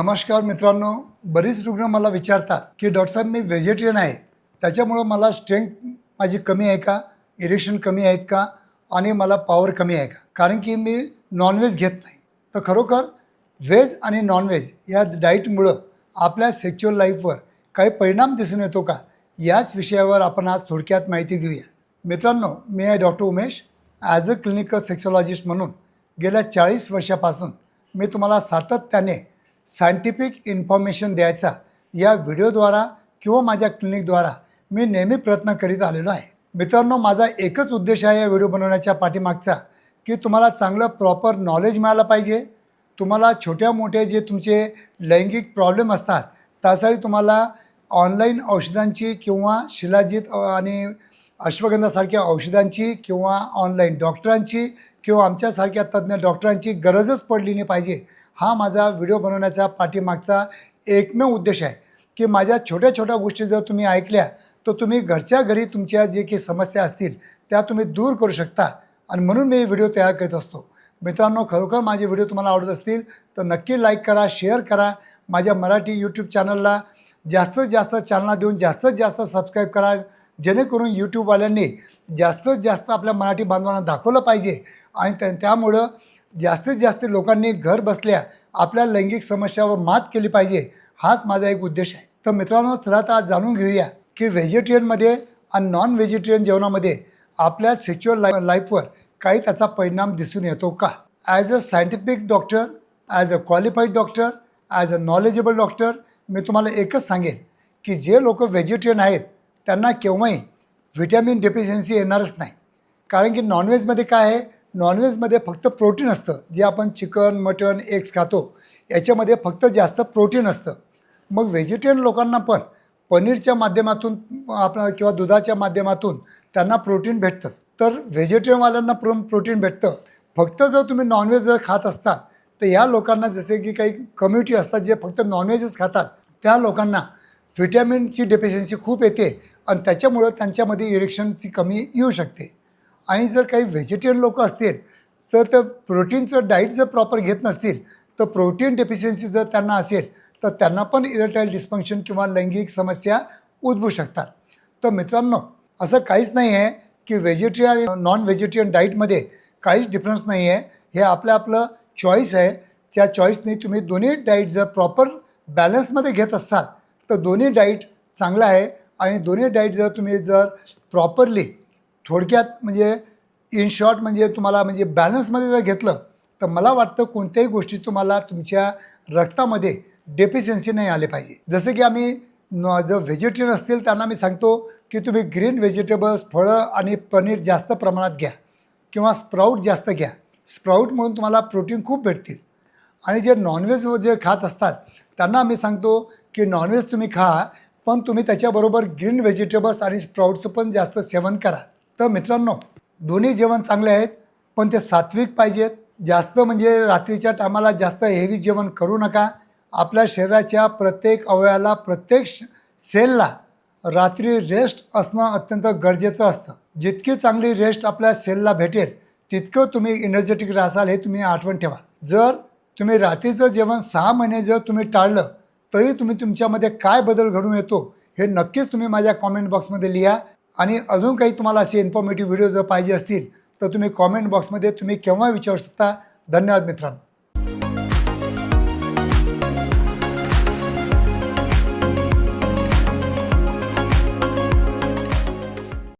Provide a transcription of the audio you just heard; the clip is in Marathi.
नमस्कार मित्रांनो बरीच रुग्ण मला विचारतात की डॉक्टर साहेब मी व्हेजिटेरियन आहे. त्याच्यामुळं मला स्ट्रेंथ माझी कमी आहे का? इरेक्शन कमी आहेत का? आणि मला पॉवर कमी आहे का? कारण की मी नॉनव्हेज घेत नाही. तर खरोखर व्हेज आणि नॉनव्हेज या डाईटमुळं आपल्या सेक्च्युअल लाईफवर काही परिणाम दिसून येतो का? याच विषयावर आपण आज थोडक्यात माहिती घेऊया. मित्रांनो मी आहे doctor Umesh as a clinical sexologist म्हणून गेल्या चाळीस वर्षापासून मी तुम्हाला सातत्याने सायंटिफिक इन्फॉर्मेशन द्यायचा या व्हिडिओद्वारा किंवा माझ्या क्लिनिकद्वारा मी नेहमी प्रयत्न करीत आलेलो आहे. मित्रांनो माझा एकच उद्देश आहे या व्हिडिओ बनवण्याच्या पाठीमागचा की तुम्हाला चांगलं प्रॉपर नॉलेज मिळालं पाहिजे. तुम्हाला छोट्या मोठे जे तुमचे लैंगिक प्रॉब्लेम असतात त्यासाठी तुम्हाला ऑनलाईन औषधांची किंवा शिलाजित आणि अश्वगंधासारख्या औषधांची किंवा ऑनलाईन डॉक्टरांची किंवा आमच्यासारख्या तज्ज्ञ डॉक्टरांची गरजच पडली नाही पाहिजे. हा माझा व्हिडिओ बनवण्याचा पाठीमागचा एकमेव उद्देश आहे की माझ्या छोट्या छोट्या गोष्टी जर तुम्ही ऐकल्या तर तुम्ही घरच्या घरी तुमच्या जे काही समस्या असतील त्या तुम्ही दूर करू शकता. आणि म्हणून मी व्हिडिओ तयार करत असतो. मित्रांनो खरोखर माझे व्हिडिओ तुम्हाला आवडत असतील तर नक्की लाईक करा शेअर करा. माझ्या मराठी यूट्यूब चॅनलला जास्तीत जास्त चालना देऊन जास्तीत जास्त सबस्क्राईब करा. जेणेकरून यूट्यूबवाल्यांनी जास्तीत जास्त आपल्या मराठी बांधवांना दाखवलं पाहिजे. आणि त्या त्यामुळं जास्तीत जास्त लोकांनी घर बसल्या आपल्या लैंगिक समस्यावर मात केली पाहिजे हाच माझा एक उद्देश आहे. तर मित्रांनो चला आता आज जाणून घेऊया की व्हेजिटेरियनमध्ये आणि नॉन व्हेजिटेरियन जेवणामध्ये आपल्या सेक्च्युअल लाईफ लाईफवर काही त्याचा परिणाम दिसून येतो का? As a scientific doctor as a qualified doctor as a knowledgeable doctor मी तुम्हाला एकच सांगेन की जे लोक व्हेजिटेरियन आहेत त्यांना केव्हाही व्हिटॅमिन डेफिशियन्सी येणारच नाही. कारण की नॉनव्हेजमध्ये काय आहे? नॉनव्हेजमध्ये फक्त प्रोटीन असतं. जे आपण चिकन मटन एग्स खातो याच्यामध्ये फक्त जास्त प्रोटीन असतं. मग व्हेजिटेरियन लोकांना पण पनीरच्या माध्यमातून आपण किंवा दुधाच्या माध्यमातून त्यांना प्रोटीन भेटतंच. तर व्हेजिटेरियनवाल्यांना प्रो प्रोटीन भेटतं. फक्त जर तुम्ही नॉनव्हेज जर खात असता तर या लोकांना जसे की काही कम्युनिटी असतात जे फक्त नॉनव्हेजच खातात त्या लोकांना व्हिटॅमिनची डेफिशियन्सी खूप येते आणि त्याच्यामुळं त्यांच्यामध्ये इरेक्शनची कमी येऊ शकते. आणि जर काही व्हेजिटेरियन लोक असतील तर ते प्रोटीनचं डाईट जर प्रॉपर घेत नसतील तर प्रोटीन डेफिशियन्सी जर त्यांना असेल तर त्यांना पण इरेटाईल डिस्फंक्शन किंवा लैंगिक समस्या उद्भवू शकतात. तर मित्रांनो असं काहीच नाही आहे की व्हेजिटेरियन नॉन व्हेजिटेरियन डाईटमध्ये काहीच डिफरन्स नाही आहे. हे आपलं आपलं चॉईस आहे. त्या चॉईसने तुम्ही दोन्ही डाईट जर प्रॉपर बॅलन्समध्ये घेत असाल तर दोन्ही डाईट चांगलं आहे. आणि दोन्ही डाईट जर तुम्ही जर प्रॉपरली थोडक्यात म्हणजे इन शॉर्ट म्हणजे तुम्हाला म्हणजे बॅलन्समध्ये जर घेतलं तर मला वाटतं कोणत्याही गोष्टी तुम्हाला तुमच्या रक्तामध्ये डेफिशियन्सी नाही आले पाहिजे. जसं की आम्ही जर व्हेजिटेरियन असतील त्यांना मी सांगतो की तुम्ही ग्रीन व्हेजिटेबल्स फळं आणि पनीर जास्त प्रमाणात घ्या किंवा स्प्राऊट जास्त घ्या. स्प्राऊट म्हणून तुम्हाला प्रोटीन खूप भेटतील. आणि जे नॉनव्हेज जे खात असतात त्यांना आम्ही सांगतो की नॉनव्हेज तुम्ही खा पण तुम्ही त्याच्याबरोबर ग्रीन व्हेजिटेबल्स आणि स्प्राऊटचं पण जास्त सेवन करा. तर मित्रांनो दोन्ही जेवण चांगले आहेत पण ते सात्विक पाहिजेत. जास्त म्हणजे रात्रीच्या टायमाला जास्त हेवी जेवण करू नका. आपल्या शरीराच्या प्रत्येक अवयवाला प्रत्येक सेलला रात्री रेस्ट असणं अत्यंत गरजेचं असतं. जितकी चांगली रेस्ट आपल्या सेलला भेटेल तितकं तुम्ही एनर्जेटिक राहाल हे तुम्ही आठवण ठेवा. जर तुम्ही रात्रीचं जेवण सहा महिने जर तुम्ही टाळलं तरी तुम्ही तुमच्यामध्ये काय बदल घडून येतो हे नक्कीच तुम्ही माझ्या कॉमेंट बॉक्समध्ये लिहा. आणि अजून काही तुम्हाला असे इन्फॉर्मेटिव्ह व्हिडिओ जर पाहिजे असतील तर तुम्ही कॉमेंट बॉक्समध्ये तुम्ही केव्हा विचारू शकता. धन्यवाद मित्रांनो.